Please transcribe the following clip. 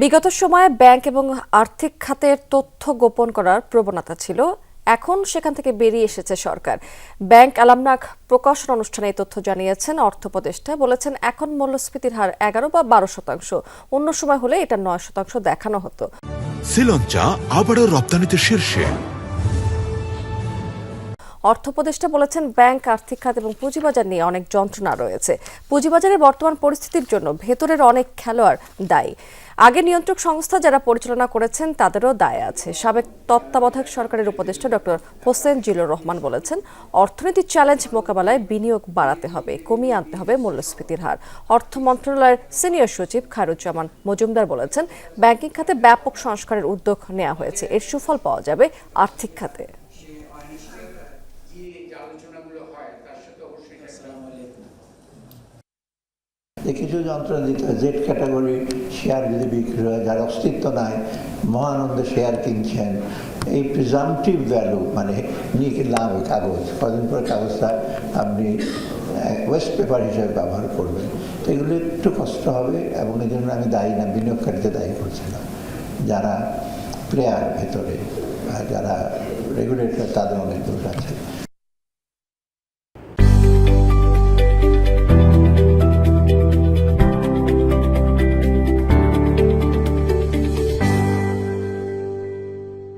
বিগত সময়ে ব্যাংক এবং আর্থিক খাতের তথ্য গোপন করার প্রবণতা ছিল। এখন সেখান থেকে বেরিয়ে এসেছে সরকার। ব্যাংক আলামনাক প্রকাশন অনুষ্ঠানে এই তথ্য জানিয়েছেন অর্থ উপদেষ্টা। বলেছেন, এখন মূল্যস্ফীতির হার এগারো বা বারো শতাংশ। অন্য সময় হলে এটা নয় শতাংশ দেখানো হতো। শ্রীলঞ্চা আবারও রপ্তানিতে শীর্ষে। অর্থ উপদেষ্টা বলেছেন ব্যাংক, আর্থিক খাত এবং পুঁজিবাজার নিয়ে অনেক যন্ত্রণা রয়েছে। পুঁজিবাজারের বর্তমান পরিস্থিতির জন্য ভেতরের অনেক খেলোয়াড় দায়ী। আগে নিয়ন্ত্রক সংস্থা যারা পরিচালনা করেছেন, তাদেরও দায় আছে। সাবেক তত্ত্বাবধায়ক সরকারের উপদেষ্টা ডক্টর হোসেন জিলুর রহমান বলেছেন, অর্থনীতির চ্যালেঞ্জ মোকাবেলায় বিনিয়োগ বাড়াতে হবে, কমিয়ে আনতে হবে মূল্যস্ফীতির হার। অর্থ মন্ত্রণালয়ের সিনিয়র সচিব খায়রুজ্জামান মজুমদার বলেছেন, ব্যাংকিং খাতে ব্যাপক সংস্কারের উদ্যোগ নেওয়া হয়েছে। এর সুফল পাওয়া যাবে আর্থিক খাতে। কিছু যন্ত্রণা দিতে জেড ক্যাটাগরি শেয়ার যদি বিক্রি হয়, যার অস্তিত্ব নাই মহানন্দে শেয়ার কিনছেন, এই প্রিজামটিভ ভ্যালু মানে নিয়ে কিনলাম ওই কাগজ। কদিন পরে কাগজটা আপনি ওয়েস্ট পেপার হিসেবে ব্যবহার করবেন। এগুলো একটু কষ্ট হবে এবং এই জন্য আমি দায়ী না বিনিয়োগকারীতে দায়ী করছি না যারা প্লেয়ার ভেতরে যারা রেগুলেটর তাদের অনেক দোষ আছে।